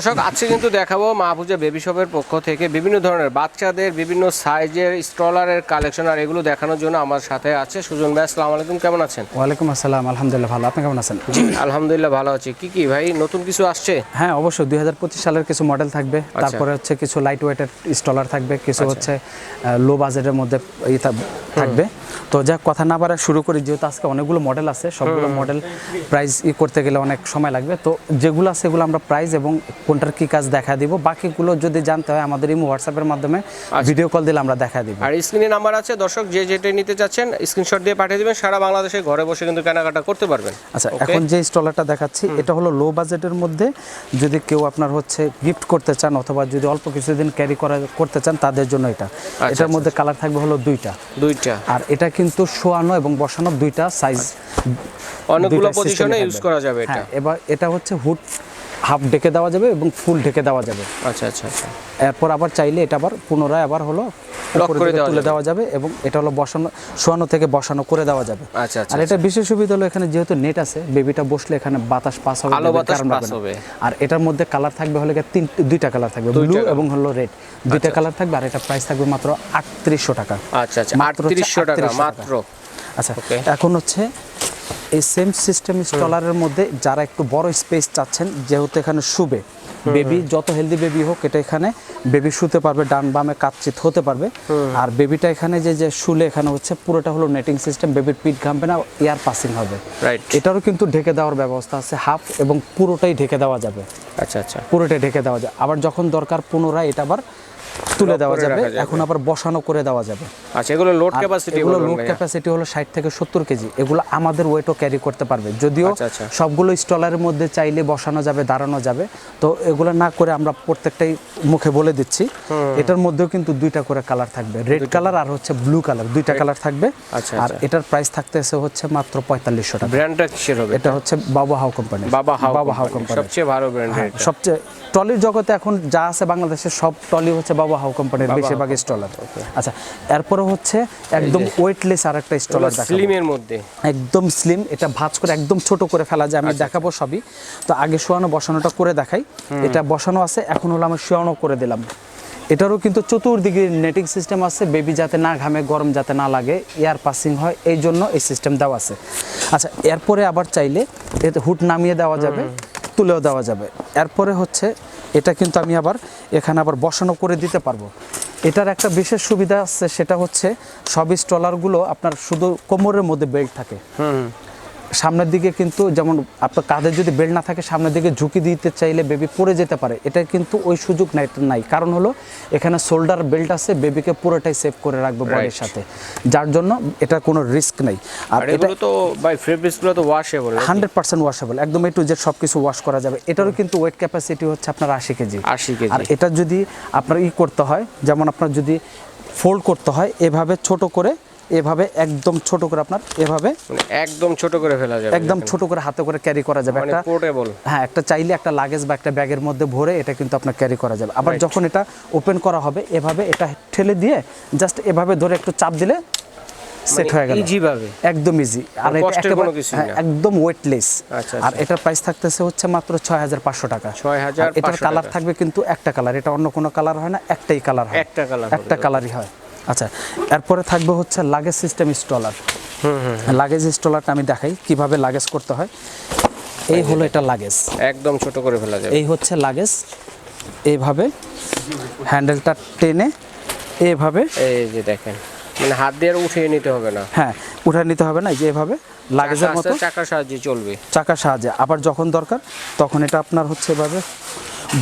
দর্শক আজকে কিন্তু দেখাবো মাহফুজা বেবি শপের পক্ষ থেকে বিভিন্ন ধরনের বাচ্চাদের বিভিন্ন সাইজের স্ট্রলারের কালেকশন আর এগুলো দেখানোর জন্য আমার সাথে আছে সুজন ভাই। আসসালামু আলাইকুম কেমন আছেন? ওয়ালাইকুম আসসালাম আলহামদুলিল্লাহ ভালো। আপনি কেমন আছেন? জি আলহামদুলিল্লাহ ভালো আছি। কি কি ভাই নতুন কিছু আসছে? হ্যাঁ অবশ্যই। দুই হাজার পঁচিশ সালের কিছু মডেল থাকবে তারপরে হচ্ছে কিছু লাইট ওয়েটের স্ট্রলার থাকবে কিছু হচ্ছে লো বাজেটের মধ্যে থাকবে। তো যা কথা না বাড়া শুরু করি যেহেতু আজকে অনেকগুলো মডেল আছে সবগুলো মডেল প্রাইস ই করতে গেলে অনেক সময় লাগবে। তো যেগুলো আছে সেগুলো আমরা প্রাইস এবং কোনটার কি কাজ দেখা দিব? বাকিগুলো যদি জানতে হয় আমাদের ইমো হোয়াটসঅ্যাপের মাধ্যমে ভিডিও কল দিলে আমরা দেখা দিব। আর স্ক্রিনে নাম্বার আছে দর্শক যে যেটা নিতে চাচ্ছেন স্ক্রিনশট দিয়ে পাঠিয়ে দিবেন সারা বাংলাদেশে ঘরে বসে কিন্তু কেনাকাটা করতে পারবেন। আচ্ছা? এখন যে স্টলারটা দেখাচ্ছি এটা হলো লো বাজেটের মধ্যে যদি কেউ আপনার হচ্ছে গিফট করতে চান অথবা যদি অল্প কিছুদিন ক্যারি করা করতে চান তাদের জন্য এটা। আচ্ছা, এটার মধ্যে কালার থাকবে হলো দুইটা। দুইটা। আর এটা কিন্তু শোয়ানো এবং বসানো দুইটা সাইজ অনেকগুলো পজিশনে ইউজ করা যাবে এটা। হ্যাঁ এবার এটা হচ্ছে হুড হাফ ঢেকে দেওয়া যাবে এবং ফুল ঢেকে দেওয়া যাবে। আচ্ছা আচ্ছা আচ্ছা। এরপর আবার চাইলে এটা আবার পুনরায় আবার হলো তুলে দেওয়া যাবে এবং এটা হলো বসানো শোয়ানো থেকে বসানো করে দেওয়া যাবে। আচ্ছা আচ্ছা আর এটা বিশেষ সুবিধা হলো এখানে যেহেতু নেট আছে বেবিটা বসলে এখানে বাতাস পাস হবে আলো বাতাস না। হবে। আর এটার মধ্যে কালার থাকবে হলে তিন দুইটা কালার থাকবে ব্লু এবং হলো রেড। দুইটা কালার থাকবে আর এটা প্রাইস থাকবে মাত্র আটত্রিশশো টাকা। আচ্ছা আচ্ছা মাত্র আটত্রিশশো টাকা 3800 টাকা। মাত্র আচ্ছা এখন হচ্ছে এই সেম সিস্টেম স্টলারের মধ্যে যারা একটু বড় স্পেস চাচ্ছেন যেহেতু এখানে শুবে বেবি যত হেলদি বেবি হোক এটা এখানে বেবি শুতে পারবে ডান বামে কাচ্চিত হতে পারবে। আর বেবিটা এখানে যে যে শুলে এখানে হচ্ছে পুরোটা হলো নেটিং সিস্টেম বেবির পিঠ ঘামবে না এয়ার পাসিং হবে। রাইট এটারও কিন্তু ঢেকে দেওয়ার ব্যবস্থা আছে হাফ এবং পুরোটাই ঢেকে দেওয়া যাবে। আচ্ছা আচ্ছা। পুরোটাই ঢেকে দেওয়া যাবে। আবার যখন দরকার পুনরায় এটা আবার তুলে দেওয়া যাবে। এখন আবার বসানো করে দেওয়া যাবে। আচ্ছা এগুলো লোড ক্যাপাসিটি এগুলো লোড ক্যাপাসিটি হলো ষাট থেকে সত্তর কেজি। এগুলো আমাদের ওয়েটও ক্যারি করতে পারবে। যদিও আচ্ছা, আচ্ছা। সবগুলো স্টলারের মধ্যে চাইলে বসানো যাবে দাঁড়ানো যাবে। তো এগুলো না করে আমরা প্রত্যেকটাই মুখে বলে দিচ্ছি। এটার মধ্যেও কিন্তু দুইটা করে কালার থাকবে। রেড কালার আর হচ্ছে ব্লু কালার দুইটা কালার থাকবে। আচ্ছা, আর। এটার প্রাইস থাকতেছে হচ্ছে মাত্র পঁয়তাল্লিশশো টাকা। ব্র্যান্ডটা কিসের হবে? এটা হচ্ছে বাবা হাউ কোম্পানি বাবা হাউ বাবা হাউ কোম্পানি সবচেয়ে ভালো ব্র্যান্ড সবচেয়ে ট্রলির জগতে এখন যা আছে বাংলাদেশে সব ট্রলি হচ্ছে বাবা হাউ কোম্পানির বেশিরভাগ স্টলার আচ্ছা এরপরে হচ্ছে একদম ওয়েটলেস আর একটা স্টলার স্লিমের মধ্যে। একদম স্লিম এটা ভাঁজ করে একদম ছোট করে ফেলা যায় আমি দেখাবো সবই। তো আগে শোয়ানো বসানোটা করে দেখাই। এটা বসানো আছে এখন হলো আমি শোয়ানো করে দিলাম। এটারও কিন্তু চতুর্দিকে নেটিং সিস্টেম আছে বেবি যাতে না ঘামে গরম যাতে না লাগে এয়ার পাসিং হয় এই জন্য এই সিস্টেম দেওয়া আছে। আচ্ছা এরপরে আবার চাইলে এতে হুট নামিয়ে দেওয়া যাবে। তুলেও দেওয়া যাবে। এরপরে হচ্ছে, এটা কিন্তু আমি আবার এখানে আবার বসানো করে দিতে পারব। এটার একটা বিশেষ সুবিধা আছে, সেটা হচ্ছে সব স্টলারগুলো আপনার শুধু কোমরের মধ্যে বেল্ট থাকে। হুম সামনের দিকে কিন্তু যেমন আপনার কাঁধে যদি বেল্ট না থাকে সামনের দিকে ঝুঁকি দিতে চাইলে বেবি পড়ে যেতে পারে। এটা কিন্তু ওই সুযোগ নাই নাই। কারণ হলো এখানে শোল্ডার বেল্ট আছে বেবিকে পুরোটাই সেভ করে রাখবে বডির সাথে। যার জন্য এটা কোনো রিস্ক নেই। আর এটা তো বাই ফেব্রিক্সগুলো তো ওয়াশেবল হান্ড্রেড পার্সেন্ট ওয়াশেবল একদম এ টু জেড সব কিছু ওয়াশ করা যাবে। এটারও কিন্তু ওয়েট ক্যাপাসিটি হচ্ছে আপনার আশি কেজি। 80 কেজি। আর এটা যদি আপনার ই করতে হয় যেমন আপনার যদি ফোল্ড করতে হয় এভাবে ছোট করে এভাবে একদম ছোট করে আপনার এভাবে মানে একদম ছোট করে ফেলা যাবে একদম ছোট করে হাতে করে ক্যারি করা যাবে। মানে একটা পোর্টেবল হ্যাঁ একটা চাইলে একটা লাগেজ বা একটা ব্যাগের মধ্যে ভরে এটা কিন্তু আপনার ক্যারি করা যাবে। আবার যখন এটা ওপেন করা হবে এভাবে এটা ঠেলে দিয়ে জাস্ট এভাবে ধরে একটু চাপ দিলে সেট হয়ে গেল। ইজি ভাবে একদম ইজি আর এটা একেবারে হ্যাঁ, না। একদম ওয়েটলেস আচ্ছা, আর এটার প্রাইস থাকতেছে হচ্ছে মাত্র ছয় হাজার পাঁচশো টাকা। 6,500 আর এটার কালার থাকবে কিন্তু একটা কালার এটা অন্য কোনো কালার হয় না একটাই কালার হয়। একটা কালার একটা কালারই হয়। আচ্ছা এরপরে থাকবে হচ্ছে লাগেজ সিস্টেম স্টলার লাগেজ স্টলারটা আমি দেখাই কীভাবে লাগেজ করতে হয়। এই হলো এটা লাগেজ একদম ছোট করে ফেলা যাবে। এই হচ্ছে লাগেজ এইভাবে হ্যান্ডেলটা টেনে এইভাবে এই যে দেখেন মানে হাত দিয়ে আর উঠিয়ে নিতে হবে না। হ্যাঁ উঠিয়ে নিতে হবে না এই যে এভাবে লাগেজের মতো। চাকার সাহায্যে চলবে। চাকার সাহায্যে আবার যখন দরকার তখন এটা আপনার হচ্ছে এভাবে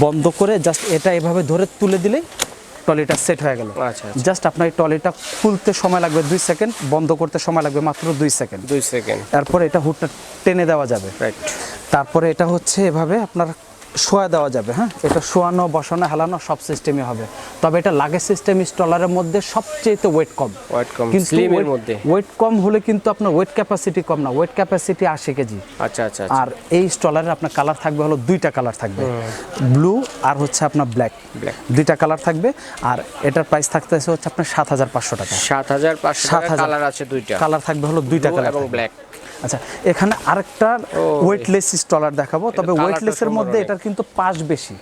বন্ধ করে জাস্ট এটা এভাবে ধরে তুলে দিলেই ট্রলিটা সেট হয়ে গেল। আচ্ছা জাস্ট আপনার এই ট্রলিটা খুলতে সময় লাগবে দুই সেকেন্ড বন্ধ করতে সময় লাগবে মাত্র দুই সেকেন্ড। দুই সেকেন্ড। তারপরে এটা হুডটা টেনে দেওয়া যাবে। রাইট তারপরে এটা হচ্ছে এভাবে আপনার শোয়া দেওয়া যাবে হ্যাঁ? এটা শোয়ানো বসানো হেলানো সব সিস্টেমই হবে। তবে এটা লাগেজ সিস্টেম স্টলারের মধ্যে সবচেয়ে ওয়েট কম। ওয়েট কম কিন্তু স্লিমের মধ্যে। ওয়েট কম হলে কিন্তু আপনার ওয়েট ক্যাপাসিটি কম না। ওয়েট ক্যাপাসিটি আশি কেজি। আচ্ছা আচ্ছা আচ্ছা। আর এই স্টলারের আপনার কালার থাকবে হলো দুইটা কালার থাকবে। ব্লু আর হচ্ছে আপনার ব্ল্যাক Black. দুইটা কালার থাকবে। আর এটার প্রাইস থাকতেছে হচ্ছে আপনার সাত হাজার পাঁচশো টাকা। সাত হাজার পাঁচশো টাকা কালার আছে দুইটা। কালার থাকবে হলো দুইটা কালার এবং ব্ল্যাক আচ্ছা এখানে আরেকটা ওয়েটলেস স্টলার দেখাবো তবে ওয়েটলেসের মধ্যে এটার কিন্তু পাশ বেশি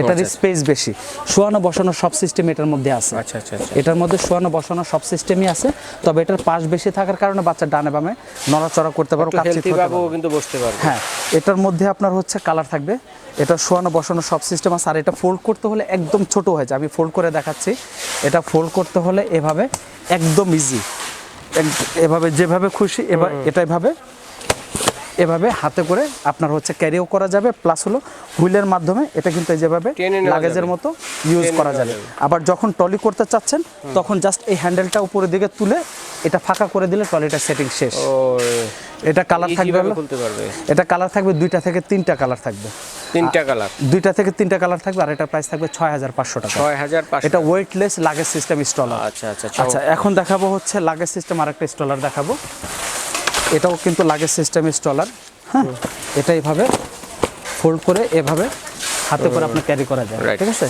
এটার আচ্ছা। স্পেস বেশি। শোয়ানো বসানো সব সিস্টেম এটার মধ্যে আছে। আচ্ছা আচ্ছা আচ্ছা। এটার মধ্যে শোয়ানো বসানো সব সিস্টেমই আছে তবে এটার পাশ বেশি থাকার কারণে বাচ্চা ডানে বামে নড়াচড়া করতে পারো। কিন্তু বসতে পারবে। হ্যাঁ এটার মধ্যে আপনার হচ্ছে কালার থাকবে এটা শোয়ানো বসানো সব সিস্টেম আছে আর এটা ফোল্ড করতে হলে একদম ছোট হয়ে যায় আমি ফোল্ড করে দেখাচ্ছি এটা ফোল্ড করতে হলে এভাবে একদম ইজি এভাবে যেভাবে খুশি এবার এটা এভাবে এভাবে হাতে করে আপনার হচ্ছে ক্যারিও করা যাবে প্লাস হলো হুইলের মাধ্যমে এটা কিন্তু এই যেভাবে লাগেজের মতো ইউজ করা যাবে। আবার যখন টলি করতে চাচ্ছেন তখন জাস্ট এই হ্যান্ডেলটা উপরের দিকে তুলে এটা ফাঁকা করে দিলে টলিটা সেটিং শেষ। এটা কালার থাকবে এটা কালার থাকবে দুইটা থেকে তিনটা কালার থাকবে। তিনটা কালার। দুইটা থেকে তিনটা কালার থাকবে আর এটার প্রাইস থাকবে ছয় হাজার পাঁচশো টাকা। ছয় হাজার পাঁচশো। এটা ওয়েটলেস লাগেজ সিস্টেম স্টলার আচ্ছা আচ্ছা আচ্ছা এখন দেখাবো হচ্ছে লাগেজ সিস্টেম আরেকটা স্টলার দেখাবো। এটাও কিন্তু লাগেজ সিস্টেম স্টলার হ্যাঁ এটা এইভাবে ফোল্ড করে এভাবে হাতে করে আপনি ক্যারি করা যায়। ঠিক আছে?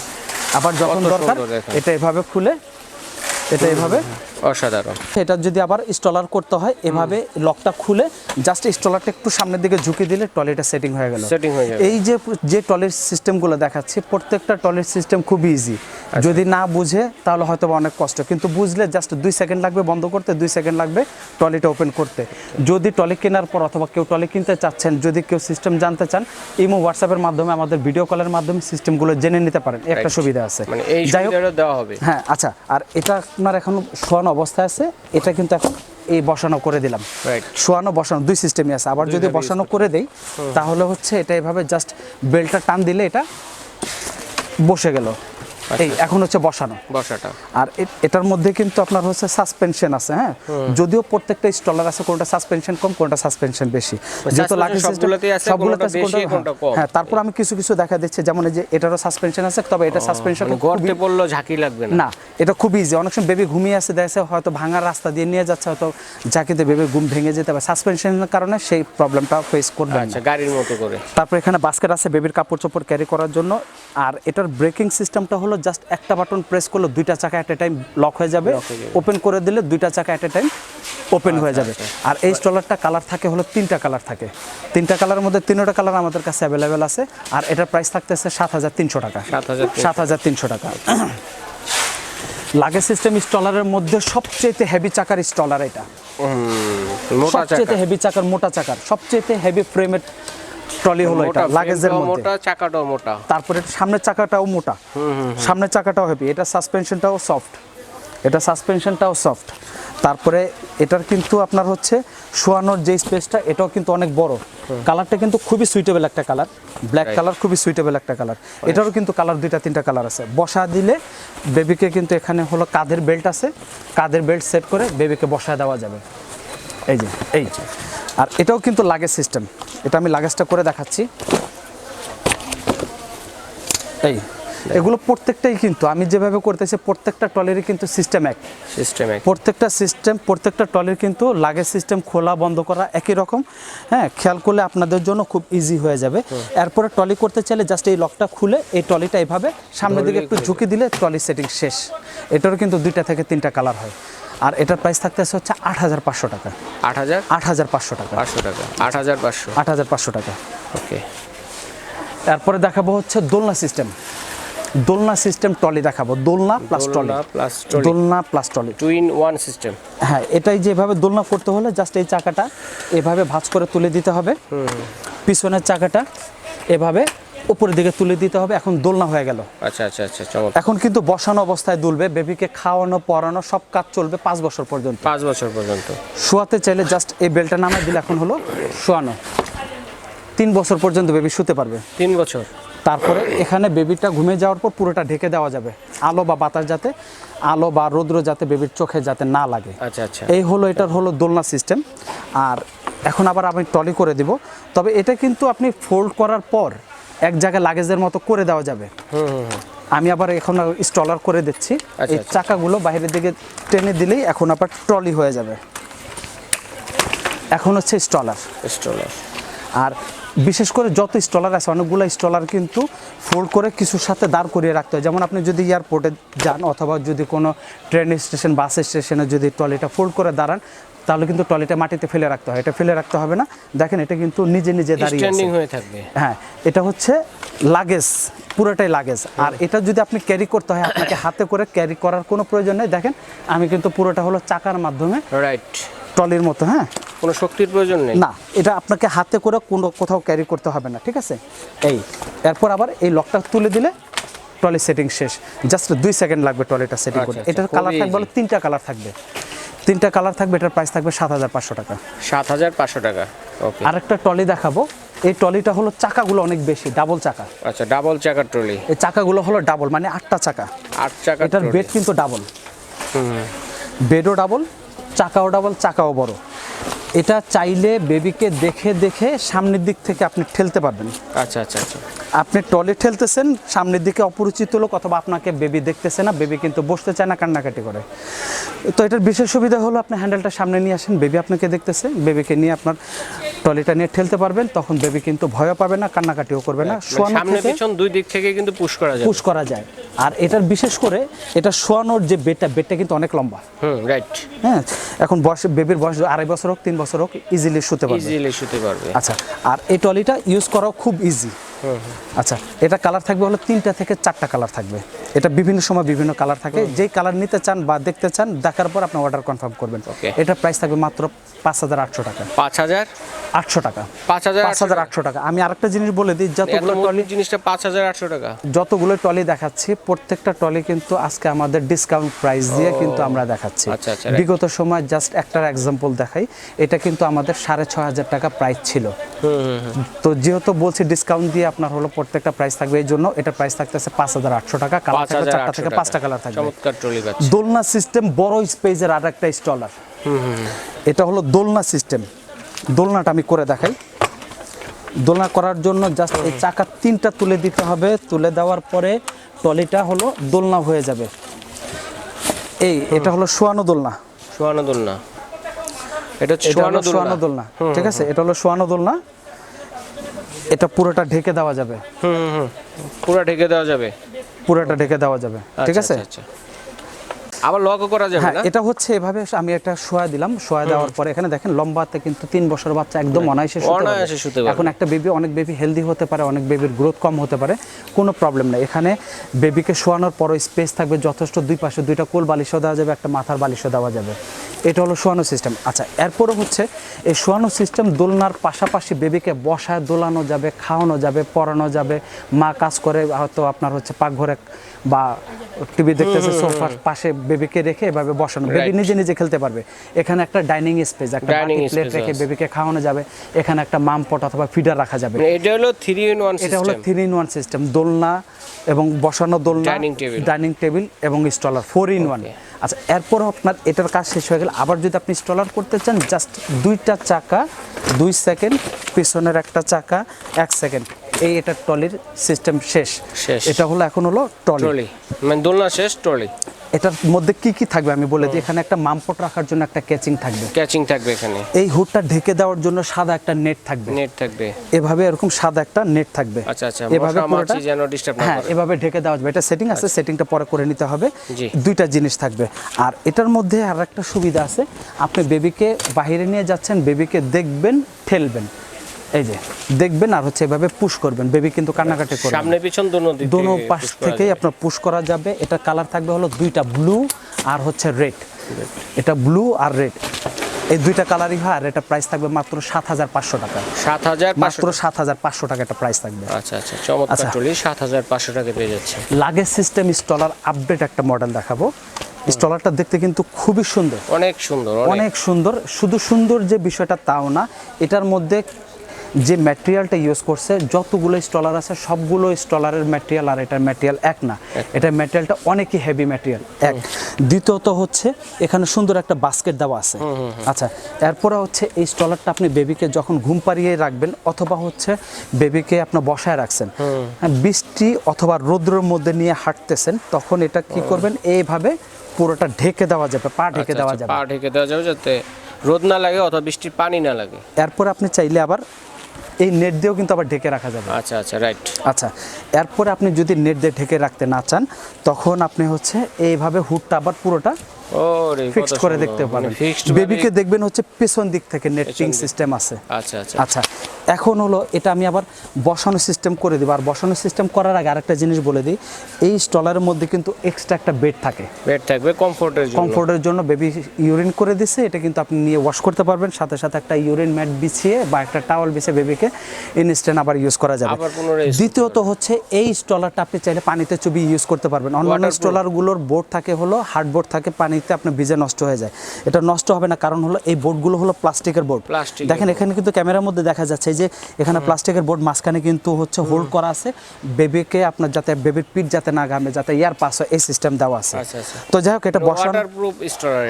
আবার যখন দরকার এটা এভাবে খুলে এটা এভাবে অসাধারণ। এটা যদি আবার স্টলার করতে হয় এভাবে লকটা খুলে জাস্ট স্টলারটা একটু সামনের দিকে ঝুঁকে দিলে টয়লেটটা সেটিং হয়ে গেল। সেটিং হয়ে এই যে যে টয়লেট সিস্টেমগুলো দেখাচ্ছি প্রত্যেকটা টয়লেট সিস্টেম খুব ইজি যদি না বুঝে তাহলে হয়তো অনেক কষ্ট। কিন্তু বুঝলে জাস্ট দুই সেকেন্ড লাগবে বন্ধ করতে দুই সেকেন্ড লাগবে টয়লেট ওপেন করতে। যদি টয়লেট কেনার পর অথবা কেউ টয়লেট কিনতে চাচ্ছেন যদি কেউ সিস্টেম জানতে চান ইমো হোয়াটসঅ্যাপের মাধ্যমে আমাদের ভিডিও কলের মাধ্যমে সিস্টেমগুলো জেনে নিতে পারেন। একটা সুবিধা আছে। মানে যাই হোক। দেওয়া হবে। হ্যাঁ আচ্ছা। আর এটা আপনার এখন শোয়ানো অবস্থায় আছে এটা কিন্তু এখন এই বসানো করে দিলাম। রাইট শোয়ানো বসানো দুই সিস্টেমই আছে। আবার যদি বসানো করে দেই তাহলে হচ্ছে এটা এভাবে জাস্ট বেলটা টান দিলে এটা বসে গেল। এই এখন হচ্ছে বসানো। বসাটা। আর এটার মধ্যে কিন্তু আপনার হচ্ছে সাসপেনশন আছে হ্যাঁ? যদিও প্রত্যেকটা স্টলার আছে কোনটা সাসপেনশন কম কোনটা সাসপেনশন বেশি। যেহেতু সবগুলোতেই আছে, কোনোটা বেশি, কম। হ্যাঁ তারপর আমি কিছু কিছু দেখা দিচ্ছে। যেমন এই যে এটারও সাসপেনশন আছে তবে এটা সাসপেনশন মানে গর্তে পড়ল ঝাঁকি লাগবে না। না এটা খুব ইজি অনেক সময় বেবি ঘুমিয়ে আছে হয়তো ভাঙার রাস্তা দিয়ে নিয়ে যাচ্ছে হয়তো যাকে বেবি ঘুম ভেঙে যেতে পারে। সাসপেনশনের কারণে সেই প্রবলেমটা ফেস করবেন আচ্ছা গাড়ির মতো করে। তারপর এখানে বাস্কেট আছে বেবির কাপড় চোপড় ক্যারি করার জন্য। আর এটার ব্রেকিং সিস্টেমটা হলো জাস্ট একটা বাটন প্রেস করলে দুইটা চাকা এট এ টাইম লক হয়ে যাবে। ওপেন করে দিলে দুইটা চাকা এট এ টাইম ওপেন হয়ে যাবে। আর এই স্টলারটা কালার থাকে হলো তিনটা কালার থাকে। তিনটা কালারের মধ্যে তিনটা কালার আমাদের কাছে অ্যাভেলেবেল আছে। আর এটার প্রাইস থাকতেছে সাত হাজার তিনশো টাকা। সাত হাজার তিনশো। টাকা। লাগেজ সিস্টেম স্টলারের মধ্যে সবচেয়ে হেভি চাকার স্টলার এটা। সবচেয়ে হেভি চাকার। মোটা চাকার। সবচেয়ে হেভি ফ্রেমের ট্রলি হলো এটা লাগেজের মধ্যে। মোটা চাকাটাও মোটা। তারপরে সামনের চাকাটাও মোটা। সামনের চাকাটাও হেভি এটা সাসপেনশনটাও সফট এটা সাসপেনশনটাও সফট তারপরে এটার কিন্তু আপনার হচ্ছে শোয়ানোর যে স্পেসটা এটাও কিন্তু অনেক বড়। কালারটা কিন্তু খুবই সুইটেবল একটা কালার ব্ল্যাক কালার খুবই সুইটেবল একটা কালার এটারও কিন্তু কালার দুইটা তিনটা কালার আছে। বসা দিলে বেবিকে কিন্তু এখানে হলো কাঁধের বেল্ট আছে। কাঁধের বেল্ট সেট করে বেবিকে বসায় দেওয়া যাবে। এই যে এই যে। আর এটাও কিন্তু লাগেজ সিস্টেম এটা আমি লাগেজটা করে দেখাচ্ছি। এই এগুলো প্রত্যেকটাই কিন্তু আমি যেভাবে করতেছি প্রত্যেকটা টলেরই কিন্তু সিস্টেম এক। সিস্টেম এক। প্রত্যেকটা সিস্টেম প্রত্যেকটা টলের কিন্তু লাগেজ সিস্টেম খোলা বন্ধ করা একই রকম। হ্যাঁ খেয়াল করলে আপনাদের জন্য খুব ইজি হয়ে যাবে। এরপরে টলি করতে চাইলে জাস্ট এই লকটা খুলে এই টলিটা এইভাবে সামনের দিকে একটু ঝুঁকি দিলে টলি সেটিং শেষ। এটারও কিন্তু দুইটা থেকে তিনটা কালার হয়। আর এটার প্রাইস থাকতে থাকতেছে হচ্ছে আট হাজার পাঁচশো টাকা। আট হাজার? আট হাজার পাঁচশো টাকা। পাঁচশো টাকা। আট হাজার পাঁচশো। আট হাজার পাঁচশো টাকা। ওকে। তারপরে দেখাবো হচ্ছে দোলনা সিস্টেম দোলনা সিস্টেম টলি দেখাবো। দোলনা প্লাস টলি দোলনা plus টলি। দোলনা plus trolley twin one system হ্যাঁ এটাই যেভাবে দোলনা করতে হলে জাস্ট এই চাকাটা এভাবে ভাঁজ করে তুলে দিতে হবে। পিছনের চাকাটা এভাবে উপরের দিকে তুলে দিতে হবে এখন দোলনা হয়ে গেল। আচ্ছা আচ্ছা আচ্ছা এখন কিন্তু বসানো অবস্থায় দুলবে বেবিকে খাওয়ানো পরানো সব কাজ চলবে পাঁচ বছর পর্যন্ত। পাঁচ বছর পর্যন্ত। শোয়াতে চাইলে জাস্ট এই বেলটা নামায় দিলে এখন হলো শোয়ানো। তিন বছর পর্যন্ত বেবি শুতে পারবে। তিন বছর। তারপরে এখানে বেবিটা ঘুমিয়ে যাওয়ার পর পুরোটা ঢেকে দেওয়া যাবে। আলো বা বাতাস যাতে আলো বা রৌদ্র যাতে বেবির চোখে যাতে না লাগে। আচ্ছা আচ্ছা। এই হলো এটার হলো দোলনা সিস্টেম আর এখন আবার আমি টলি করে দিব। তবে এটা কিন্তু আপনি ফোল্ড করার পর এক জায়গায় লাগেজের মতো করে দেওয়া যাবে। আমি আবার এখন স্টলার করে দিচ্ছি। আচ্ছা, এই আচ্ছা। চাকাগুলো বাইরের দিকে টেনে দিলেই এখন আবার ট্রলি হয়ে যাবে। এখন হচ্ছে স্টলার স্টলার আর বিশেষ করে যত স্টলার আছে অনেকগুলো স্টলার কিন্তু ফোল্ড করে কিছুর সাথে দাঁড় করিয়ে রাখতে হয়। যেমন আপনি যদি এয়ারপোর্টে যান অথবা যদি কোনো ট্রেন স্টেশন বাস স্টেশনে যদি ট্রলিটা ফোল্ড করে দাঁড়ান তাহলে কিন্তু ট্রলিটা মাটিতে ফেলে রাখতে হয়। এটা ফেলে রাখতে হবে না। দেখেন এটা কিন্তু নিজে নিজে দাঁড়িয়ে হয়ে থাকবে। হ্যাঁ এটা হচ্ছে লাগেজ পুরোটাই লাগেজ। আর এটা যদি আপনি ক্যারি করতে হয় আপনাকে হাতে করে ক্যারি করার কোনো প্রয়োজন নেই। দেখেন আমি কিন্তু পুরোটা হলো চাকার মাধ্যমে রাইট ট্রলির মতো হ্যাঁ। কোনো শক্তির প্রয়োজন নেই? না এটা আপনাকে হাতে করে কোনো কোথাও ক্যারি করতে হবে না ঠিক আছে? এই এরপর আবার এই লকটা তুলে দিলে ট্রলি সেটিং শেষ। জাস্ট দুই সেকেন্ড লাগবে ট্রলিটা সেটিং করতে এটার কালার থাকবে। হলো তিনটা কালার থাকবে। তিনটা কালার থাকবে এটার প্রাইস থাকবে সাত হাজার পাঁচশো টাকা। সাত হাজার পাঁচশো টাকা ওকে আরেকটা ট্রলি দেখাবো। এই ট্রলিটা হলো চাকাগুলো অনেক বেশি ডাবল চাকা। আচ্ছা ডাবল চাকার ট্রলি। এই চাকাগুলো হলো ডাবল মানে আটটা চাকা। আট চাকার এটার বেড কিন্তু ডাবল হুম। বেডও ডাবল চাকাও ডাবল চাকাও বড়। এটা চাইলে বেবিকে দেখে দেখে সামনের দিক থেকে আপনি ঠেলতে পারবেন। আচ্ছা আচ্ছা আচ্ছা। আপনি টলে ঠেলতেছেন সামনের দিকে অপরিচিত লোক অথবা আপনাকে বেবি দেখতেছে না বেবি কিন্তু বসতে চায় না কান্নাকাটি করে। তো এটার বিশেষ সুবিধা হলো আপনি হ্যান্ডেলটা সামনে নিয়ে আসেন বেবি আপনাকে দেখতেছে বেবিকে নিয়ে আপনার টলিটা নিয়ে ঠেলতে পারবেন তখন বেবি কিন্তু ভয়ও পাবে না কান্নাকাটিও করবে না। মানে সামনে পিছন দুই দিক থেকে কিন্তু পুশ করা যায়। পুশ করা যায়। আর এটার বিশেষ করে এটা শোয়ানোর যে বেডটা বেডটা কিন্তু অনেক লম্বা। হুম রাইট হ্যাঁ এখন বয়স বেবির বয়স আড়াই বছর হোক তিন বছর হোক ইজিলি শুতে পারবে। ইজিলি শুতে পারবে। আচ্ছা আর এই টলিটা ইউজ করাও খুব ইজি আচ্ছা এটা কালার থাকবে হলো তিনটা থেকে চারটা কালার থাকবে। এটা বিভিন্ন সময় বিভিন্ন কালার থাকে। যেই কালার নিতে চান বা দেখতে চান দেখার পর আপনি অর্ডার কনফার্ম করবেন। এটা প্রাইস থাকবে মাত্র পাঁচ হাজার আটশো টাকা। পাঁচ হাজার? আটশো টাকা। পাঁচ হাজার পাঁচ হাজার আটশো টাকা। আমি আরেকটা জিনিস বলে দিই যতগুলো টলি জিনিসটা পাঁচ হাজার আটশো টাকা। যতগুলো টলি দেখাচ্ছি প্রত্যেকটা টলি কিন্তু আজকে আমাদের ডিসকাউন্ট প্রাইস দিয়ে কিন্তু আমরা দেখাচ্ছি। আচ্ছা, আচ্ছা, বিগত সময় জাস্ট একটার এক্সাম্পল দেখাই। এটা কিন্তু আমাদের সাড়ে ছ হাজার টাকা প্রাইস ছিল। তো যেহেতু বলছি ডিসকাউন্ট দিয়ে আপনার হলো প্রত্যেকটা প্রাইস থাকবে। এই জন্য এটা প্রাইস থাকতেছে পাঁচ হাজার আটশো টাকা। কালার থাকবে চারটা থেকে পাঁচটা কালার থাকবে। চমৎকার ট্রলি পাচ্ছি দোলনা সিস্টেম বড় স্পেসের আর একটা স্টলার এটা হলো দোলনা সিস্টেম দোলনাটা আমি করে দেখাই। দোলনা করার জন্য জাস্ট এই চাকা তিনটা তুলে দিতে হবে। তুলে দেওয়ার পরে টলিটা হলো দোলনা হয়ে যাবে। এই এটা হলো শোয়ানো দোলনা। শোয়ানো দোলনা। এটা হচ্ছে শোয়ানো দোলনা। ঠিক আছে? এটা হলো শোয়ানো দোলনা। এটা পুরোটা ঢেকে দেওয়া যাবে। হুম পুরো ঢেকে দেওয়া যাবে। পুরোটা ঢেকে দেওয়া যাবে। ঠিক আচ্ছা, আছে? আচ্ছা, আচ্ছা। আবার লকও করা যাবে হ্যাঁ না? এটা হচ্ছে এভাবে আমি একটা শোয়া দিলাম। শোয়া দেওয়ার পরে এখানে দেখেন লম্বাতে কিন্তু তিন বছর বাচ্চা একদম অনায়াসে শুতে পারবে। এখন একটা বেবি অনেক বেবি হেলদি হতে পারে অনেক বেবির গ্রোথ কম হতে পারে কোনো প্রবলেম নেই। এখানে বেবিকে শোয়ানোর পরও স্পেস থাকবে যথেষ্ট দুই পাশে দুইটা কোল বালিশও দেওয়া যাবে একটা মাথার বালিশও দেওয়া যাবে। এটা হলো শোয়ানো সিস্টেম। আচ্ছা এরপরও হচ্ছে এই শোয়ানো সিস্টেম দোলনার পাশাপাশি বেবিকে বসায় দোলানো যাবে, খাওয়ানো যাবে পরানো যাবে। মা কাজ করে হয়তো আপনার হচ্ছে পাকঘরে বা টিভি দেখতেছে সোফার পাশে বেবিকে রেখে এভাবে বসানো। বেবি নিজে নিজে খেলতে পারবে। এখানে একটা ডাইনিং স্পেস একটা প্লেট রেখে বেবিকে খাওয়ানো যাবে। এখানে একটা মাম পট অথবা ফিডার রাখা যাবে। মানে এটা হলো থ্রি ইন ওয়ান এটা হলো থ্রি ইন ওয়ান সিস্টেম দোলনা এবং বসানো দোলনা. ডাইনিং টেবিল এবং স্টলার ফোর ইন ওয়ান আচ্ছা এরপর আপনার এটার কাজ শেষ হয়ে গেলে আবার যদি আপনি স্টলার করতে চান জাস্ট দুইটা চাকা দুই সেকেন্ড পিছনের একটা চাকা এক সেকেন্ড এই এটা টলির সিস্টেম শেষ। এটা হলো এখন হলো টলি ট্রলি। মানে দোলনা শেষ ট্রলি। এটার মধ্যে কি কি থাকবে? আমি বলে দিই এখানে একটা মামপট রাখার জন্য একটা ক্যাচিং থাকবে। ক্যাচিং থাকবে এখানে। এই হুডটা ঢেকে দেওয়ার জন্য সাদা একটা নেট থাকবে। নেট থাকবে। এভাবে এরকম সাদা একটা নেট থাকবে। আচ্ছা, আচ্ছা, এভাবে পুরোটা যেন disturb না হ্যাঁ করে। আচ্ছা। এভাবে ঢেকে দেওয়া যাবে। এটা সেটিং আছে সেটিংটা পরে করে নিতে হবে। দুইটা জিনিস থাকবে। আর এটার মধ্যে আর একটা সুবিধা আছে। আপনি বেবিকে বাইরে নিয়ে যাচ্ছেন বেবিকে দেখবেন ঠেলবেন। এই যে দেখবেন আর হচ্ছে এভাবে পুশ করবেন। বেবি কিন্তু কান্নাকাটি করবে সামনে পিছন দোনো দিক দোনো পাশ থেকেই আপনার পুশ করা যাবে। এটা কালার থাকবে হলো দুইটা ব্লু আর হচ্ছে রেড এটা ব্লু আর রেড এই দুইটা কালারই হয় আর এটা প্রাইস থাকবে মাত্র সাত হাজার পাঁচশো টাকা। সাত হাজার মাত্র সাত হাজার পাঁচশো টাকা একটা প্রাইস থাকবে। আচ্ছা আচ্ছা চমৎকার আচ্ছা। ট্রলি সাত হাজার পাঁচশো টাকা পেয়ে যাচ্ছে। লাগেজ সিস্টেম স্টলার আপডেট একটা মডেল দেখাবো। স্টলারটা দেখতে কিন্তু খুবই সুন্দর। অনেক সুন্দর অনেক সুন্দর। শুধু সুন্দর যে বিষয়টা তাও না এটার মধ্যে যে ম্যাটেরিয়ালটা ইউজ করছে যতগুলো স্টলার আছে সবগুলো স্টলারের ম্যাটেরিয়াল আর এটার ম্যাটেরিয়াল এক না। এটার ম্যাটেরিয়ালটা অনেকই হেভি ম্যাটেরিয়াল এক। দ্বিতীয়ত হচ্ছে এখানে সুন্দর একটা বাস্কেট দেওয়া আছে। আচ্ছা এরপরে হচ্ছে এই স্টলারটা আপনি বেবিকে যখন ঘুম পাড়িয়ে রাখবেন অথবা হচ্ছে বেবিকে আপনার বসায় রাখছেন হ্যাঁ, বৃষ্টি অথবা রৌদ্রের মধ্যে নিয়ে হাঁটতেছেন তখন এটা কি করবেন? এইভাবে পুরোটা ঢেকে দেওয়া যাবে পা ঢেকে আচ্ছা, দেওয়া আচ্ছা, যাবে। পা ঢেকে দেওয়া যাবে যাতে রোদ না লাগে অথবা বৃষ্টির পানি না লাগে। এরপর আপনি চাইলে আবার এই নেট দিয়েও কিন্তু আবার ঢেকে রাখা যাবে। আচ্ছা আচ্ছা রাইট আচ্ছা এরপরে আপনি যদি নেট দিয়ে ঢেকে রাখতে না চান তখন আপনি হচ্ছে এইভাবে হুডটা আবার পুরোটা ফিক্সড করে দেখতে পারবেন ফিক্সড বেবিকে দেখবেন হচ্ছে পেছন দিক থেকে নেটিং সিস্টেম আছে। আচ্ছা আচ্ছা। আচ্ছা এখন হলো এটা আমি আবার বসানো সিস্টেম করে দিব। আর বসানো সিস্টেম করার আগে আরেকটা জিনিস বলে দিই এই স্টলারের মধ্যে কিন্তু এক্সট্রা একটা বেড থাকে। বেড থাকবে কমফোর্টের জন্য। কমফোর্টের জন্য বেবি ইউরিন করে দিছে এটা কিন্তু আপনি নিয়ে ওয়াশ করতে পারবেন। সাথে সাথে একটা ইউরিন ম্যাট বিছিয়ে বা একটা টাওয়াল বিছিয়ে বেবিকে ইনস্ট্যান্ট আবার ইউজ করা যাবে। দ্বিতীয়ত হচ্ছে এই স্টলারটা আপনি চাইলে পানিতে চুবি ইউজ করতে পারবেন। অন্যান্য স্টলারগুলোর বোর্ড থাকে হলো হার্ড বোর্ড থাকে পানিতে আপনি ভিজে নষ্ট হয়ে যায়। এটা নষ্ট হবে না কারণ হলো এই বোর্ডগুলো হলো প্লাস্টিকের বোর্ড দেখেন এখানে কিন্তু ক্যামেরার মধ্যে দেখা যাচ্ছে যে এখানে প্লাস্টিকের বোর্ড মাঝখানে কিন্তু হচ্ছে হোল্ড করা আছে। বেবিকে আপনার যাতে বেবির পিঠ যাতে না ঘামে যাতে এয়ার পাস হয় এই সিস্টেম দেওয়া আছে। আচ্ছা আচ্ছা। তো যাই হোক এটা বসানো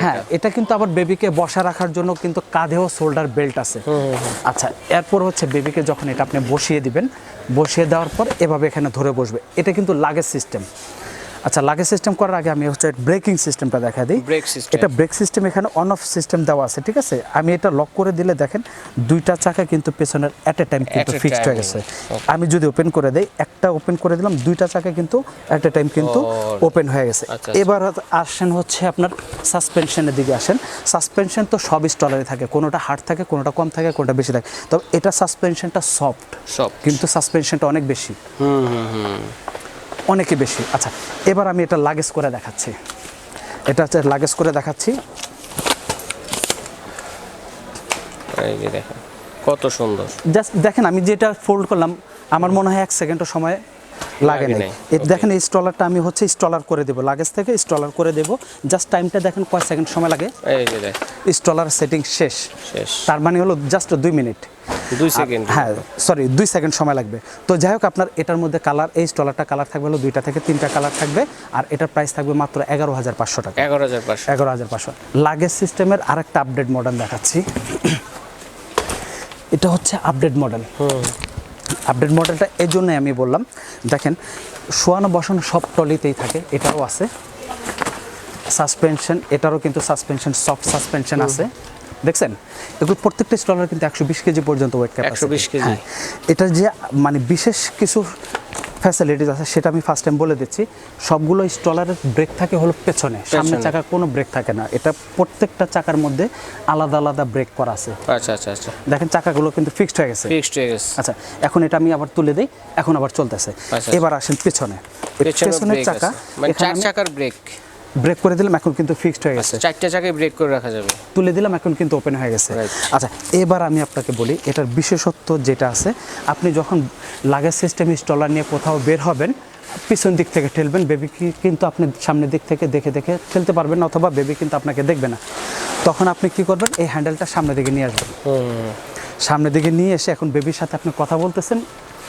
হ্যাঁ এটা কিন্তু আবার বেবিকে বসা রাখার জন্য কিন্তু কাঁধেও শোল্ডার বেল্ট আছে। আচ্ছা এরপর হচ্ছে বেবিকে যখন এটা আপনি বসিয়ে দিবেন, বসিয়ে দেওয়ার পর এভাবে এখানে ধরে বসবে। এটা কিন্তু লাগেজ সিস্টেম আচ্ছা লাগেজ সিস্টেম করার আগে আমি হচ্ছে ব্রেকিং সিস্টেমটা দেখা দিই। Brake system। এটা ব্রেক সিস্টেম এখানে অন অফ সিস্টেম দেওয়া আছে ঠিক আছে? আমি এটা লক করে দিলে দেখেন দুইটা চাকা কিন্তু পেছনের অ্যাট এ টাইম কিন্তু ফিক্সড হয়ে গেছে। আমি যদি ওপেন করে দেই একটা ওপেন করে দিলাম দুইটা চাকা কিন্তু অ্যাট এ টাইম কিন্তু Oh, ওপেন হয়ে গেছে। আচ্ছা, এবার আসেন হচ্ছে আপনার সাসপেনশনের দিকে আসেন। সাসপেনশন তো সব স্টলারে থাকে কোনোটা হার্ড থাকে কোনোটা কম থাকে কোনোটা বেশি থাকে। তবে এটা সাসপেনশনটা সফট কিন্তু সাসপেনশনটা অনেক বেশি। হুম হুম। হুম অনেকই বেশি। আচ্ছা এবার আমি এটা লাগেজ করে দেখাচ্ছি। এটা হচ্ছে লাগেজ করে দেখাচ্ছি। এই যে দেখেন কত সুন্দর। জাস্ট দেখেন আমি যেটা ফোল্ড করলাম আমার মনে হয় এক সেকেন্ডও সময় লাগে নাই। দেখেন এই স্টলারটা আমি হচ্ছে স্টলার করে দেবো লাগেজ থেকে স্টলার করে দেবো। জাস্ট টাইমটা দেখেন কয় সেকেন্ড সময় লাগে। এই যে স্টলার সেটিং শেষ। শেষ। তার মানে হলো জাস্ট দুই মিনিট দুই সেকেন্ড হ্যাঁ সরি দুই সেকেন্ড সময় লাগবে। তো যাই হোক আপনার এটার মধ্যে কালার এই স্টলারটা কালার থাকবে হলো দুইটা থেকে তিনটা কালার থাকবে। আর এটার প্রাইস থাকবে মাত্র এগারো হাজার পাঁচশো টাকা। এগারো হাজার পাঁচশো। এগারো হাজার পাঁচশো। লাগেজ সিস্টেমের আরেকটা আপডেট মডেল দেখাচ্ছি। এটা হচ্ছে আপডেট মডেল আপডেট মডেলটা এই জন্যই আমি বললাম। দেখেন শোয়ানো বসানো সব টলিতেই থাকে এটাও আছে। সাসপেনশন এটারও কিন্তু সাসপেনশন সফট সাসপেনশন আছে। দেখছেন? এগুলো প্রত্যেকটা স্টলার কিন্তু একশো বিশ কেজি পর্যন্ত ওয়েট ক্যাপাসিটি 120 কেজি। হ্যাঁ। এটা যে মানে বিশেষ কিছু ফ্যাসিলিটিস আছে সেটা আমি ফার্স্ট টাইম বলে দিচ্ছি। সবগুলো স্টলারের ব্রেক থাকে হলো পেছনে সামনে চাকার চাকা কোনো ব্রেক থাকে না। এটা প্রত্যেকটা চাকার মধ্যে আলাদা আলাদা ব্রেক করা আছে। আচ্ছা আচ্ছা আচ্ছা। দেখেন চাকাগুলো কিন্তু ফিক্সড হয়ে গেছে। ফিক্সড হয়ে গেছে। আচ্ছা এখন এটা আমি আবার তুলে দেই এখন আবার চলতেছে। আচ্ছা। এবার আসেন পেছনে। পেছনের চাকা মানে চার চাকার ব্রেক ব্রেক করে দিলাম এখন কিন্তু ফিক্সড হয়ে গেছে। চারটা চাকায় ব্রেক করে রাখা যাবে। তুলে দিলাম এখন কিন্তু ওপেন হয়ে গেছে. আচ্ছা এবার আমি আপনাকে বলি এটার বিশেষত্ব যেটা আছে আপনি যখন লাগেজ সিস্টেম স্টলার নিয়ে কোথাও বের হবেন পিছন দিক থেকে ঠেলবেন বেবি কিন্তু আপনি সামনের দিক থেকে দেখে দেখে ঠেলতে পারবেন অথবা বেবি কিন্তু আপনাকে দেখবে না। তখন আপনি কি করবেন এই হ্যান্ডেলটা সামনের দিকে নিয়ে আসবেন। সামনের দিকে নিয়ে এসে এখন বেবির সাথে আপনি কথা বলতেছেন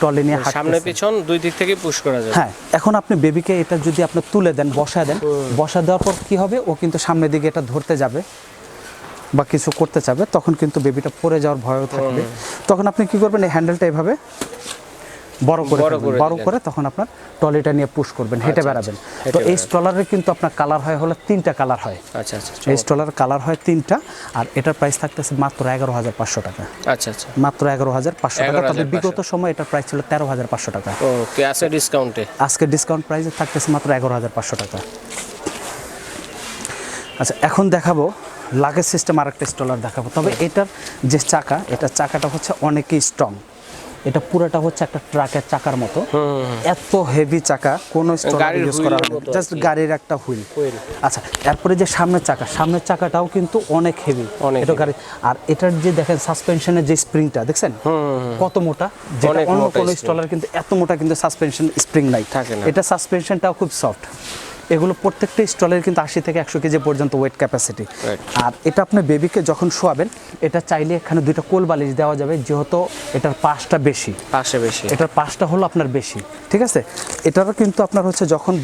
টলে নিয়ে সামনে পিছন দুই দিক থেকে পুশ করা যায়। হ্যাঁ এখন আপনি বেবিকে এটা যদি আপনি তুলে দেন বসা দেন বসা দেওয়ার পর কি হবে? ও কিন্তু সামনের দিকে এটা ধরতে যাবে বা কিছু করতে চাবে তখন কিন্তু বেবিটা পড়ে যাওয়ার ভয়ও থাকবে। তখন আপনি কি করবেন এই হ্যান্ডেলটা এভাবে বড় করে বড়। করে তখন আপনার ট্রলিটা নিয়ে পুশ করবেন হেঁটে বেড়াবেন। তো এই স্টলারের কিন্তু আপনার কালার হয় হলো তিনটা কালার হয়। আচ্ছা আচ্ছা এই স্টলার কালার হয় তিনটা আর এটার প্রাইস থাকতেছে মাত্র এগারো হাজার পাঁচশো টাকা। আচ্ছা আচ্ছা। মাত্র এগারো হাজার পাঁচশো টাকা। তবে বিগত সময় এটার প্রাইস ছিল তেরো হাজার পাঁচশো টাকা। ওকে আছে ডিসকাউন্টে আজকে ডিসকাউন্ট প্রাইসে থাকতেছে মাত্র এগারো হাজার পাঁচশো টাকা। আচ্ছা এখন দেখাবো লাগেজ সিস্টেম আর একটা স্টলার দেখাবো। তবে এটার যে চাকা এটার চাকাটা হচ্ছে অনেকই স্ট্রং এটা পুরোটা হচ্ছে একটা ট্রাকের চাকার মতো। এত হেভি চাকা কোনো গাড়ির ইউজ করা wheel-এর হবে মতো জাস্ট গাড়ির একটা হুইল। আচ্ছা এরপরে যে সামনের চাকা সামনের চাকাটাও কিন্তু অনেক হেভি এটা গাড়ি আর এটার যে দেখেন সাসপেনশনের যে স্প্রিংটা দেখছেন? কত মোটা? যেটা অন্য কোনো। স্টলার কিন্তু এত মোটা কিন্তু সাসপেনশন স্প্রিং নাই। এটা সাসপেনশনটাও খুব সফট এগুলো প্রত্যেকটা স্টলের কিন্তু আশি থেকে একশো কেজি পর্যন্ত ওয়েট ক্যাপাসিটি আর এটা আপনার বেবিকে যখন শোয়াবেন এটা চাইলে এখানে দুইটা কোল বালিশ দেওয়া যাবে যেহেতু এটার পাশটা বেশি। পাশে বেশি। এটার পাশটা হলো আপনার বেশি ঠিক আছে? এটারও কিন্তু আপনার হচ্ছে যখন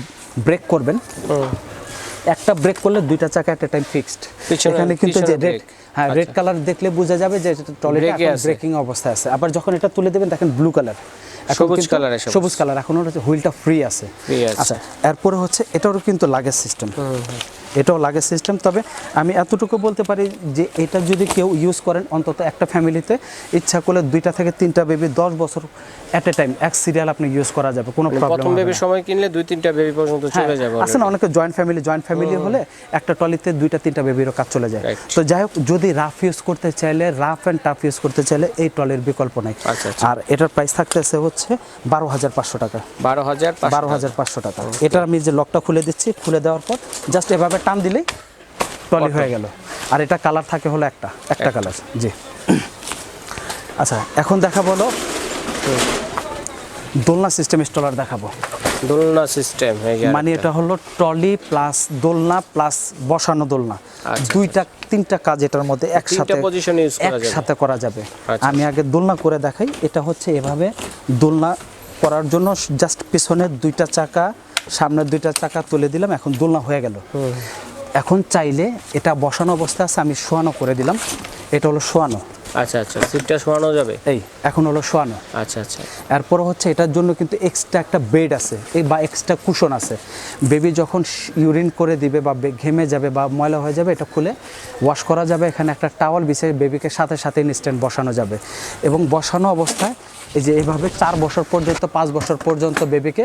ব্রেক করবেন একটা ব্রেক করলে দুইটা চাকা একটা টাইম ফিক্সড এখানে কিন্তু যে brake। হ্যাঁ রেড কালার দেখলে বোঝা যাবে যে ট্রলিটা এখন ব্রেকিং অবস্থায় আছে। আবার যখন এটা তুলে দেবেন দেখেন ব্লু কালার সবুজ কালার সবুজ। কালার এখন হচ্ছে হুইলটা ফ্রি আছে। আচ্ছা এরপরে হচ্ছে এটারও কিন্তু লাগেজ সিস্টেম এটাও লাগে সিস্টেম তবে আমি এতটুকু বলতে পারি যে এটা যদি কেউ ইউজ করেন অন্তত একটা ফ্যামিলিতে ইচ্ছা করলে দুইটা থেকে তিনটা বেবি দশ বছর অ্যাট এ টাইম এক সিরিয়াল আপনি ইউজ করা যাবে কোনো প্রবলেম প্রথম বেবির সময় কিনলে দুই তিনটা বেবি পর্যন্ত চলে যাবে হ্যাঁ, না অনেকে জয়েন্ট ফ্যামিলি জয়েন্ট ফ্যামিলি হলে একটা টলিতে দুইটা তিনটা বেবিরও কাজ চলে যায়। তো যাই হোক যদি রাফ ইউজ করতে চাইলে রাফ অ্যান্ড টাফ ইউজ করতে চাইলে এই টলির বিকল্প নাই। আচ্ছা, আচ্ছা। আর এটার প্রাইস থাকতেছে হচ্ছে বারো হাজার পাঁচশো টাকা। বারো হাজার বারো হাজার পাঁচশো টাকা। এটার আমি যে লকটা খুলে দিচ্ছি খুলে দেওয়ার পর জাস্ট এভাবে টান দিলেই টলি হয়ে গেল। আর এটা কালার থাকে হলো একটা একটা কালার জি। আচ্ছা এখন দেখাবো হলো দোলনা সিস্টেম স্টলার দেখাবো। দোলনা সিস্টেম মানে এটা হলো টলি প্লাস দোলনা প্লাস বসানো দোলনা। আচ্ছা, দুইটা তিনটা কাজ এটার মধ্যে একসাথে করা যাবে। একসাথে করা যাবে। আচ্ছা, আমি আগে দোলনা করে দেখাই। এটা হচ্ছে এভাবে দোলনা করার জন্য জাস্ট পিছনের দুইটা চাকা সামনের দুইটা চাকা তুলে দিলাম এখন দোলনা হয়ে গেল। এখন চাইলে এটা বসানো অবস্থা আছে আমি শোয়ানো করে দিলাম। এটা হলো শোয়ানো। আচ্ছা আচ্ছা সিটটা শোয়ানো যাবে? এই এখন হলো শোয়ানো। আচ্ছা আচ্ছা। এরপর হচ্ছে এটার জন্য কিন্তু এক্সট্রা একটা বেড আছে এই বা এক্সট্রা কুশন আছে। বেবি যখন ইউরিন করে দিবে বা ঘেমে যাবে বা ময়লা হয়ে যাবে এটা খুলে ওয়াশ করা যাবে। এখানে একটা টাওয়াল বিছিয়ে বেবিকে সাথে সাথে ইনস্ট্যান্ট বসানো যাবে। এবং বসানো অবস্থায় এই যে এইভাবে চার বছর পর্যন্ত পাঁচ বছর পর্যন্ত বেবিকে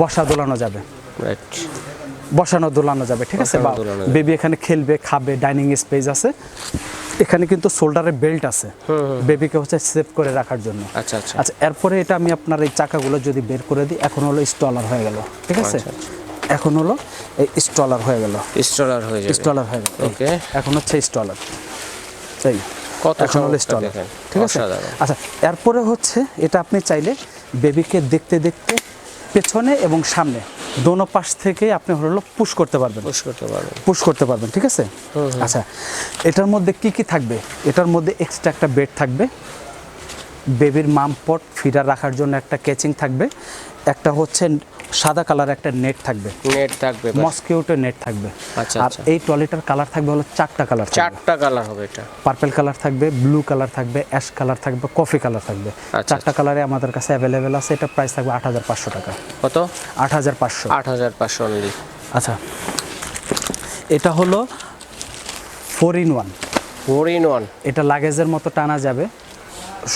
বসা দোলানো যাবে। রাইট বসানো দোলানো যাবে ঠিক আছে? বা বেবি এখানে খেলবে খাবে ডাইনিং স্পেস আছে। এখানে কিন্তু শোল্ডারে বেল্ট আছে। বেবিকে হচ্ছে সেভ করে রাখার জন্য। আচ্ছা আচ্ছা। আচ্ছা এরপরে এটা আমি আপনার এই চাকাগুলো যদি বের করে দিই এখন হলো স্টলার হয়ে গেল ঠিক আছে? আচ্ছা, এখন হলো এই স্টলার হয়ে গেল। স্টলার হয়ে স্টলার হয়ে গেল। ওকে এখন হচ্ছে স্টলার। এই। কত হলো চমৎকার ঠিক আছে? আচ্ছা এরপরে হচ্ছে এটা আপনি চাইলে বেবিকে দেখতে দেখতে পেছনে এবং সামনে দোনো পাশ থেকে আপনি হলো পুশ করতে পারবেন। পুশ করতে পারবেন। পুশ করতে পারবেন ঠিক আছে? আচ্ছা এটার মধ্যে কি কি থাকবে? এটার মধ্যে এক্সট্রা একটা বেড থাকবে বেবির মামপট ফিডার রাখার জন্য একটা ক্যাচিং থাকবে একটা হচ্ছে সাদা কালার একটা নেট থাকবে। নেট থাকবে। মসকিউটো নেট থাকবে। আচ্ছা, আর আচ্ছা। এই টয়লেটার কালার থাকবে হলো চারটা কালার চারটা কালার হবে এটা। পার্পল কালার থাকবে ব্লু কালার থাকবে অ্যাশ কালার থাকবে কফি কালার থাকবে। আচ্ছা, চারটা কালারে আমাদের কাছে অ্যাভেলেবেল আছে এটা প্রাইস থাকবে আট হাজার পাঁচশো টাকা। কত? আট হাজার পাঁচশো। আট হাজার পাঁচশো অনলি আচ্ছা। এটা হলো four in one four in one এটা লাগেজের মতো টানা যাবে।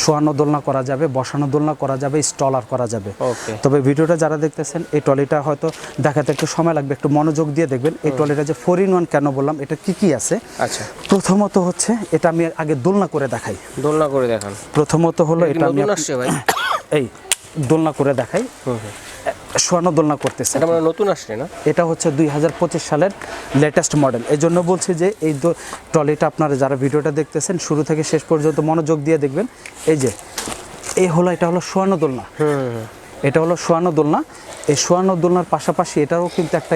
শোয়ানো দোলনা করা যাবে বসানো দোলনা করা যাবে স্টলার করা যাবে। ওকে। তবে ভিডিওটা যারা দেখতেছেন এই ট্রলিটা হয়তো দেখাতে একটু সময় লাগবে একটু মনোযোগ দিয়ে দেখবেন। এই ট্রলিটা যে ফোর ইন ওয়ান কেন বললাম এটা কি কি আছে? আচ্ছা। প্রথমত হচ্ছে এটা আমি আগে দোলনা করে দেখাই। দোলনা করে দেখান। প্রথমত হলো এটা আমি এই দোলনা করে দেখাই। হুম। দোলনা করতেছে এটা মানে নতুন আসছে না? এটা হচ্ছে দুই হাজার পঁচিশ সালের লেটেস্ট মডেল এই জন্য বলছি যে এই ট্রলিটা আপনারা যারা ভিডিওটা দেখতেছেন শুরু থেকে শেষ পর্যন্ত মনোযোগ দিয়ে দেখবেন। এই যে এই হলো এটা হলো শোয়ানো দোলনা এটা হলো সোয়ানো দোলনা এই সোয়ানো দোলনার পাশাপাশি এটারও কিন্তু একটা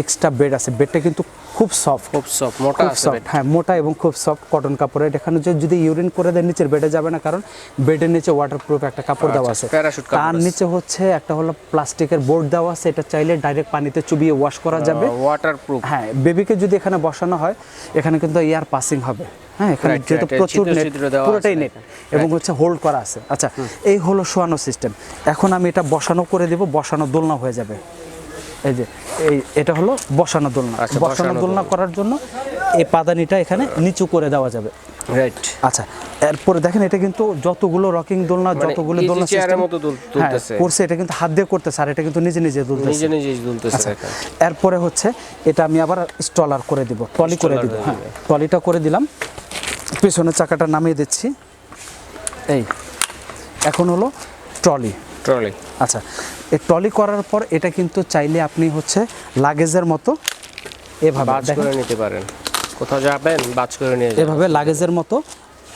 এক্সট্রা বেড আছে। বেডটা কিন্তু খুব সফট খুব সফট মোটা সফট হ্যাঁ মোটা এবং খুব সফট কটন কাপড়ের এখানে যে যদি ইউরিন করে দেয় নিচের বেডে যাবে না কারণ বেডের নিচে ওয়াটারপ্রুফ একটা কাপড় দেওয়া আচ্ছা, আছে। কাপড় তার নিচে হচ্ছে একটা হলো প্লাস্টিকের বোর্ড দেওয়া আছে। এটা চাইলে ডাইরেক্ট পানিতে চুবিয়ে ওয়াশ করা যাবে। ওয়াটার প্রুফ হ্যাঁ বেবিকে যদি এখানে বসানো হয় এখানে কিন্তু এয়ার পাসিং হবে। হ্যাঁ এখানে যেহেতু প্রচুর নেট পুরোটাই নেট এবং হচ্ছে হোল্ড করা আছে। আচ্ছা এই হলো শোয়ানো সিস্টেম এখন আমি এটা বসানো করে দেব বসানো দোলনা হয়ে যাবে। এই যে এই এটা হলো বসানো দোলনা। আচ্ছা, বসানো দোলনা। করার জন্য এই পাদানিটা এখানে নিচু করে দেওয়া যাবে। রাইট আচ্ছা এরপরে দেখেন এটা কিন্তু যতগুলো রকিং দোলনা মানে যতগুলো দোলনা এর মতো হ্যাঁ, করছে এটা কিন্তু হাত দিয়ে করতেছে আর এটা কিন্তু নিজে নিজে দুলতেছে। নিজে নিজে দুলতেছে আচ্ছা এরপরে হচ্ছে এটা আমি আবার স্টলার করে দিব টলি করে দিব হ্যাঁ টলিটা করে দিলাম। পেছনের চাকাটা নামিয়ে দিচ্ছি। এই এখন হলো ট্রলি। ট্রলি আচ্ছা ট্রলি করার পর এটা কিন্তু চাইলে আপনি হচ্ছে লাগেজের মতো এভাবে করে নিতে পারেন। কোথাও যাবেন বাজ করে নিয়ে যাবেন। এভাবে লাগেজের মতো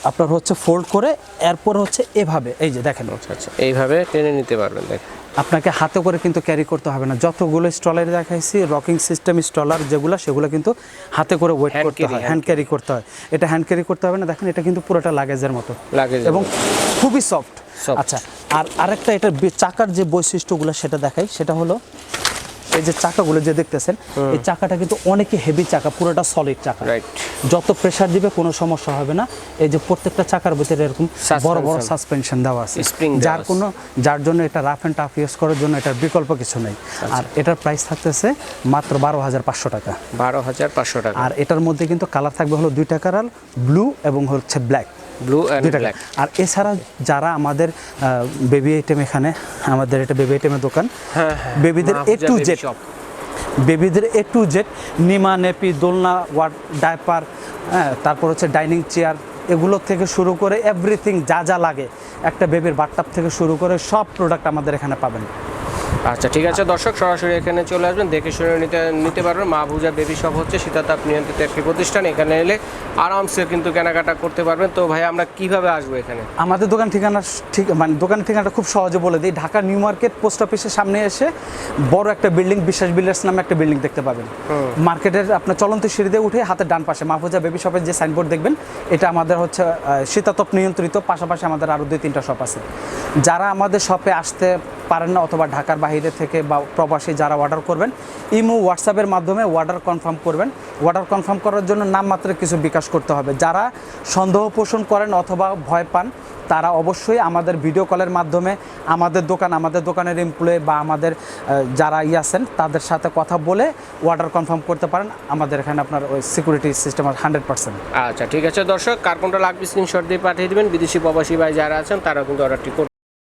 আপনার হচ্ছে ফোল্ড করে এরপর হচ্ছে এভাবে এই যে দেখেন। আচ্ছা আচ্ছা। এইভাবে টেনে নিতে পারবেন দেখেন। আপনাকে হাতে করে কিন্তু ক্যারি করতে হবে না। যতগুলো স্টলার দেখাইছি রকিং সিস্টেম স্টলার যেগুলো সেগুলো কিন্তু হাতে করে ওয়েট করতে হয় হ্যান্ড ক্যারি করতে হয়। এটা হ্যান্ড ক্যারি করতে হবে না দেখেন এটা কিন্তু পুরোটা লাগেজের মতো। লাগেজ এবং খুবই সফট. আচ্ছা আর আরেকটা এটা চাকার যে বৈশিষ্ট্যগুলো সেটা দেখাই। সেটা হলো এই যে চাকাগুলো যে দেখতেছেন এই চাকাটা কিন্তু অনেকই হেভি চাকা পুরোটা সলিড চাকা। রাইট যত প্রেসার দিবে কোনো সমস্যা হবে না। এই যে প্রত্যেকটা চাকার ভিতরে এরকম বড় বড়. সাসপেনশন দেওয়া আছে। যার। কোনো যার জন্য এটা রাফ অ্যান্ড টাফ ইউজ করার জন্য এটার বিকল্প কিছু নেই। আচ্ছা। আর এটার প্রাইস থাকতেছে মাত্র বারো হাজার পাঁচশো টাকা। বারো হাজার পাঁচশো টাকা। আর এটার মধ্যে কিন্তু কালার থাকবে হলো দুইটা কালার ব্লু এবং হচ্ছে ব্ল্যাক ব্লু ব্ল্যাক। আর এছাড়া যারা আমাদের বেবি আইটেম এখানে আমাদের এটা বেবি আইটেমের দোকান হ্যাঁ বেবিদের এ টু জেড বেবিদের এ টু জেড নিমা নেপি দোলনা ওয়াট ডাইপার হ্যাঁ তারপর হচ্ছে ডাইনিং চেয়ার এগুলো থেকে শুরু করে এভরিথিং যা যা লাগে একটা বেবির বাথটাব থেকে শুরু করে সব প্রোডাক্ট আমাদের এখানে পাবেন। আচ্ছা ঠিক আছে দর্শক সরাসরি এখানে চলে আসবেন দেখে শুনে নিতে নিতে পারবেন। মা ভুজা বেবি শপ হচ্ছে শীতাতাপ নিয়ন্ত্রিত একটি প্রতিষ্ঠান। এখানে এলে আরামসে কিন্তু কেনাকাটা করতে পারবেন। তো ভাই আমরা কীভাবে আসব এখানে? আমাদের দোকান ঠিকানা ঠিক মানে দোকান ঠিকানাটা খুব সহজে বলে দিই। ঢাকা নিউ মার্কেট পোস্ট অফিসের সামনে এসে বড় একটা বিল্ডিং বিশ্বাস বিল্ডার্স নামে একটা বিল্ডিং দেখতে পাবেন। মার্কেটের আপনার চলন্ত সিঁড়িতে উঠে হাতের ডান পাশে মা মাহফুজা বেবি শপের যে সাইনবোর্ড দেখবেন এটা আমাদের হচ্ছে শীতাতপ নিয়ন্ত্রিত, পাশাপাশি আমাদের আরও দুই, তিনটা শপ আছে। যারা আমাদের শপে আসতে পারেন না অথবা ঢাকার বাহিরে থেকে বা প্রবাসী যারা অর্ডার করবেন, ইমো হোয়াটসঅ্যাপের মাধ্যমে অর্ডার কনফার্ম করবেন। অর্ডার কনফার্ম করার জন্য নামমাত্র কিছু বিকাশ করতে হবে। যারা সন্দেহ পোষণ করেন অথবা ভয় পান তারা অবশ্যই আমাদের ভিডিও কলের মাধ্যমে আমাদের দোকান, আমাদের দোকানের এমপ্লয়ে বা আমাদের যারা ই আছেন, তাদের সাথে কথা বলে অর্ডার কনফার্ম করতে পারেন। আমাদের এখানে আপনার ওই সিকিউরিটি সিস্টেম হান্ড্রেড পার্সেন্ট আচ্ছা ঠিক আছে দর্শক, কার লাগবে স্ক্রিনশট দিয়ে পাঠিয়ে দেবেন। বিদেশি প্রবাসী ভাই যারা আছেন তারা কিন্তু অর্ডারটি